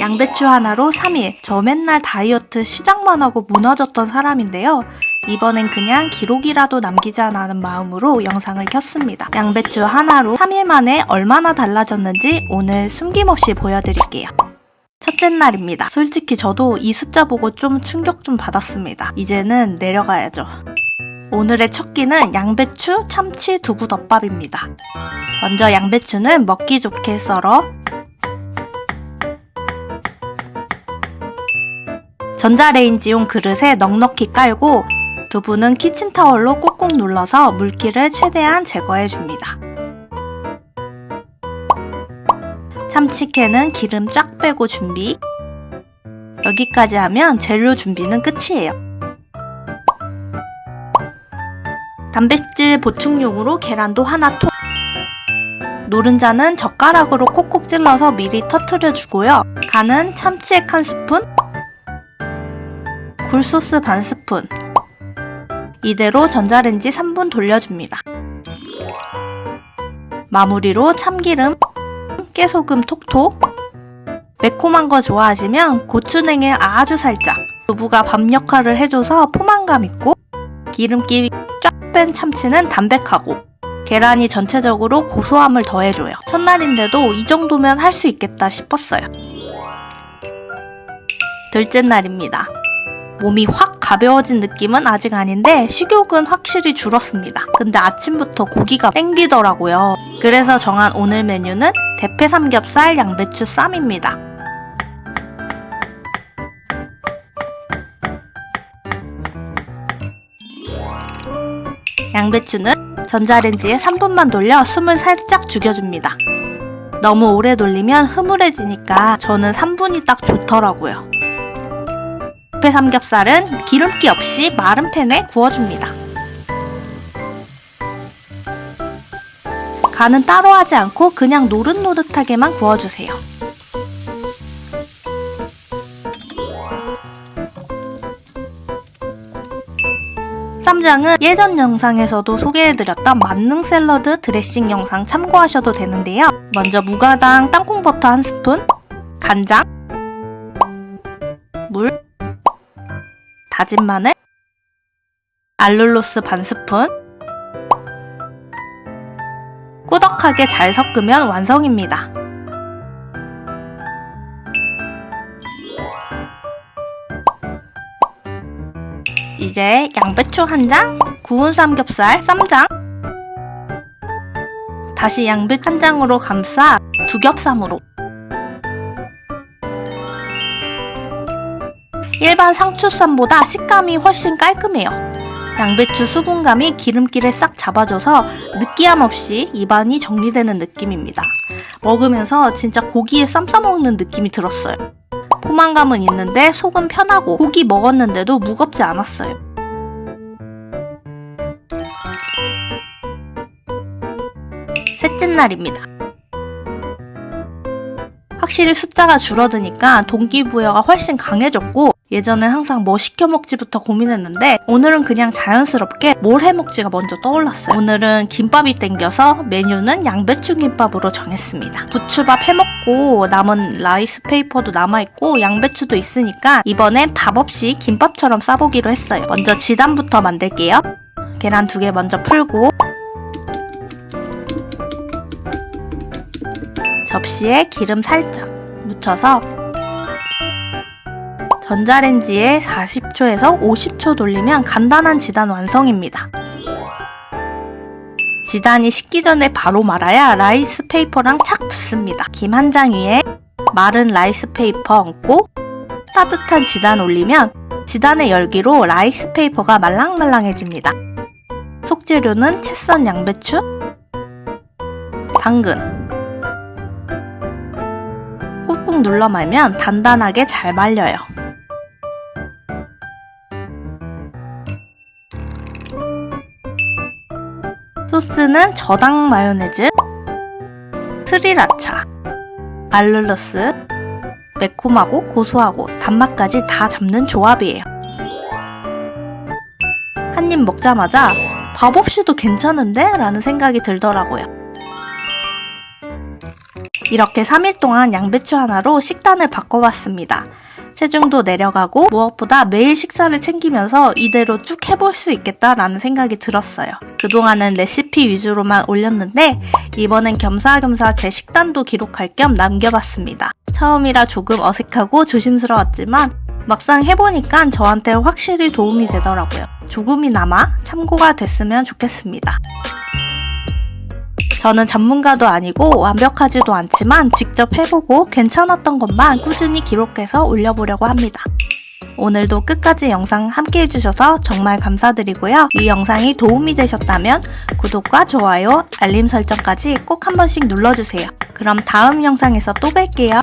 양배추 하나로 3일. 저 맨날 다이어트 시작만 하고 무너졌던 사람인데요. 이번엔 그냥 기록이라도 남기자라는 마음으로 영상을 켰습니다. 양배추 하나로 3일 만에 얼마나 달라졌는지 오늘 숨김없이 보여드릴게요. 첫째 날입니다. 솔직히 저도 이 숫자 보고 좀 충격 좀 받았습니다. 이제는 내려가야죠. 오늘의 첫 끼는 양배추, 참치, 두부 덮밥입니다. 먼저 양배추는 먹기 좋게 썰어 전자레인지용 그릇에 넉넉히 깔고 두부는 키친타월로 꾹꾹 눌러서 물기를 최대한 제거해 줍니다. 참치캔은 기름 쫙 빼고 준비. 여기까지 하면 재료 준비는 끝이에요. 단백질 보충용으로 계란도 하나 톡. 노른자는 젓가락으로 콕콕 찔러서 미리 터트려 주고요. 간은 참치액 한 스푼, 굴소스 반 스푼. 이대로 전자레인지 3분 돌려줍니다. 마무리로 참기름, 깨소금 톡톡. 매콤한 거 좋아하시면 고추냉이 아주 살짝. 두부가 밥 역할을 해줘서 포만감 있고 기름기 쫙 뺀 참치는 담백하고 계란이 전체적으로 고소함을 더해줘요. 첫날인데도 이 정도면 할 수 있겠다 싶었어요. 둘째 날입니다. 몸이 확 가벼워진 느낌은 아직 아닌데 식욕은 확실히 줄었습니다. 근데 아침부터 고기가 땡기더라고요. 그래서 정한 오늘 메뉴는 대패 삼겹살 양배추 쌈입니다. 양배추는 전자레인지에 3분만 돌려 숨을 살짝 죽여줍니다. 너무 오래 돌리면 흐물해지니까 저는 3분이 딱 좋더라고요. 배 삼겹살은 기름기 없이 마른 팬에 구워줍니다. 간은 따로 하지 않고 그냥 노릇노릇하게만 구워주세요. 쌈장은 예전 영상에서도 소개해드렸던 만능 샐러드 드레싱 영상 참고하셔도 되는데요. 먼저 무가당 땅콩버터 한 스푼, 간장, 물, 다진 마늘, 알룰로스 반 스푼, 꾸덕하게 잘 섞으면 완성입니다. 이제 양배추 한 장, 구운 삼겹살 쌈장, 다시 양배 한 장으로 감싸 두 겹 쌈으로 일반 상추쌈보다 식감이 훨씬 깔끔해요. 양배추 수분감이 기름기를 싹 잡아줘서 느끼함 없이 입안이 정리되는 느낌입니다. 먹으면서 진짜 고기에 쌈 싸먹는 느낌이 들었어요. 포만감은 있는데 속은 편하고 고기 먹었는데도 무겁지 않았어요. 셋째 날입니다. 확실히 숫자가 줄어드니까 동기부여가 훨씬 강해졌고 예전엔 항상 뭐 시켜 먹지부터 고민했는데 오늘은 그냥 자연스럽게 뭘 해 먹지가 먼저 떠올랐어요. 오늘은 김밥이 땡겨서 메뉴는 양배추 김밥으로 정했습니다. 부추밥 해 먹고 남은 라이스 페이퍼도 남아 있고 양배추도 있으니까 이번엔 밥 없이 김밥처럼 싸보기로 했어요. 먼저 지단부터 만들게요. 계란 두 개 먼저 풀고 접시에 기름 살짝 묻혀서 전자레인지에 40초에서 50초 돌리면 간단한 지단 완성입니다. 지단이 식기 전에 바로 말아야 라이스 페이퍼랑 착 붙습니다. 김 한 장 위에 마른 라이스 페이퍼 얹고 따뜻한 지단 올리면 지단의 열기로 라이스 페이퍼가 말랑말랑해집니다. 속재료는 채썬 양배추, 당근, 꾹꾹 눌러 말면 단단하게 잘 말려요. 소스는 저당 마요네즈, 스리라차, 알룰로스, 매콤하고 고소하고 단맛까지 다 잡는 조합이에요. 한 입 먹자마자 밥 없이도 괜찮은데? 라는 생각이 들더라고요. 이렇게 3일 동안 양배추 하나로 식단을 바꿔봤습니다. 체중도 내려가고 무엇보다 매일 식사를 챙기면서 이대로 쭉 해볼 수 있겠다라는 생각이 들었어요. 그동안은 레시피 위주로만 올렸는데 이번엔 겸사겸사 제 식단도 기록할 겸 남겨봤습니다. 처음이라 조금 어색하고 조심스러웠지만 막상 해보니까 저한테 확실히 도움이 되더라고요. 조금이나마 참고가 됐으면 좋겠습니다. 저는 전문가도 아니고 완벽하지도 않지만 직접 해보고 괜찮았던 것만 꾸준히 기록해서 올려보려고 합니다. 오늘도 끝까지 영상 함께 해주셔서 정말 감사드리고요. 이 영상이 도움이 되셨다면 구독과 좋아요, 알림 설정까지 꼭 한 번씩 눌러주세요. 그럼 다음 영상에서 또 뵐게요.